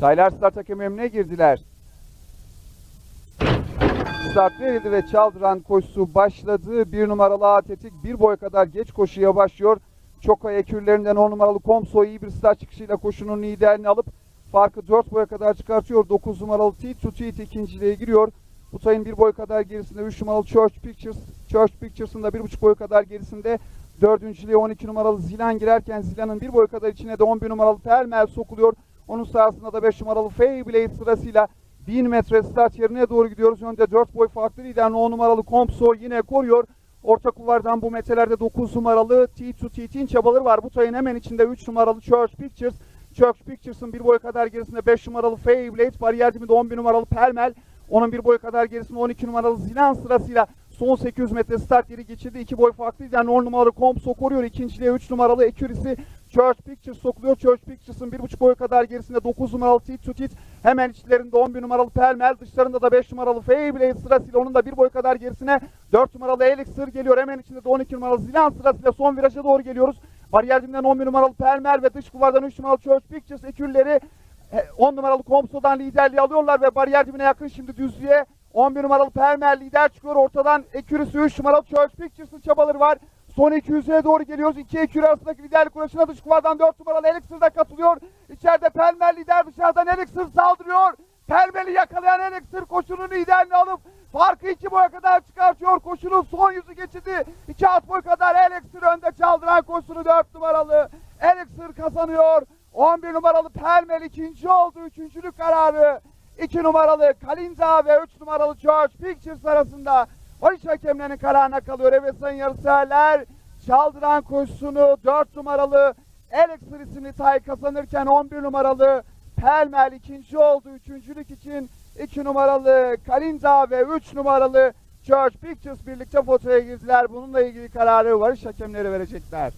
Taylar start hakemi emrine girdiler. Start verildi ve çaldıran koşusu başladı. Bir numaralı Atletik bir boy kadar geç koşuya başlıyor. Çokay ekürlerinden 10 numaralı Komso iyi bir start çıkışıyla koşunun liderini alıp farkı 4 boya kadar çıkartıyor. 9 numaralı Teat to Teat ikinciliğe giriyor. Bu sayın bir boy kadar gerisinde 3 numaralı Church Pictures. Church Pictures'ın da 1,5 boy kadar gerisinde dördüncülüğe 12 numaralı Zilan girerken Zilan'ın bir boy kadar içine de 11 numaralı Pelmel sokuluyor. Onun sahasında da 5 numaralı Feyblade sırasıyla 1000 metre start yerine doğru gidiyoruz. Önde 4 boy farklı lider 10 numaralı Kompso yine koruyor. Orta kulvardan bu metrelerde 9 numaralı T2T'in çabaları var. Bu tayın hemen içinde 3 numaralı Church Pictures. Church Pictures'ın bir boy kadar gerisinde 5 numaralı Feyblade. Bariyer dibinde 11 numaralı Pelmel. Onun bir boy kadar gerisinde 12 numaralı Zilan sırasıyla son 800 metre start yeri geçirdi. 2 boy farklı yani 10 numaralı Kompso koruyor. İkinciliğe 3 numaralı Accuracy Church Pictures sokuluyor. Church Pictures'ın 1,5 boy kadar gerisinde 9 numaralı Tit to Tit. Hemen içlerinde 11 numaralı Pelmel. Dışlarında da 5 numaralı Feyblade sırasıyla onun da 1 boy kadar gerisine 4 numaralı Elixir geliyor. Hemen içinde de 12 numaralı Zilan sırasıyla son viraja doğru geliyoruz. Bariyer dibinden 11 numaralı Pelmel ve dış kulvardan 3 numaralı Church Pictures ekürleri 10 numaralı Komso'dan liderliği alıyorlar ve bariyer dibine yakın şimdi düzlüğe 11 numaralı Pelmer lider çıkıyor. Ortadan Ekürüsü 3 numaralı Church Pictures'ın çabaları var. Son 200'e doğru geliyoruz. İki ekürü arasındaki liderlik uğraşına dış kuvardan 4 numaralı Elixir de katılıyor. İçeride Pelmer lider dışarıdan Elixir saldırıyor. Pelmer'i yakalayan Elixir koşunun liderini alıp farkı 2 boya kadar çıkartıyor. Koşunun son yüzü geçidi. 2 at boy kadar Elixir önde çaldıran koşunu 4 numaralı. Elixir kazanıyor. 11 numaralı Pelmer ikinci oldu. Üçüncülük kararı. 2 numaralı Kalinza ve 3 numaralı George Pictures arasında Barış hakemlerinin kararına kalıyor. Evet sayın yarışseverler çaldıran koşusunu 4 numaralı Elixir isimli tay kazanırken 11 numaralı Pelmel ikinci oldu. Üçüncülük için 2 numaralı Kalinza ve 3 numaralı George Pictures birlikte fotoğrafa girdiler. Bununla ilgili kararı varış hakemleri verecekler.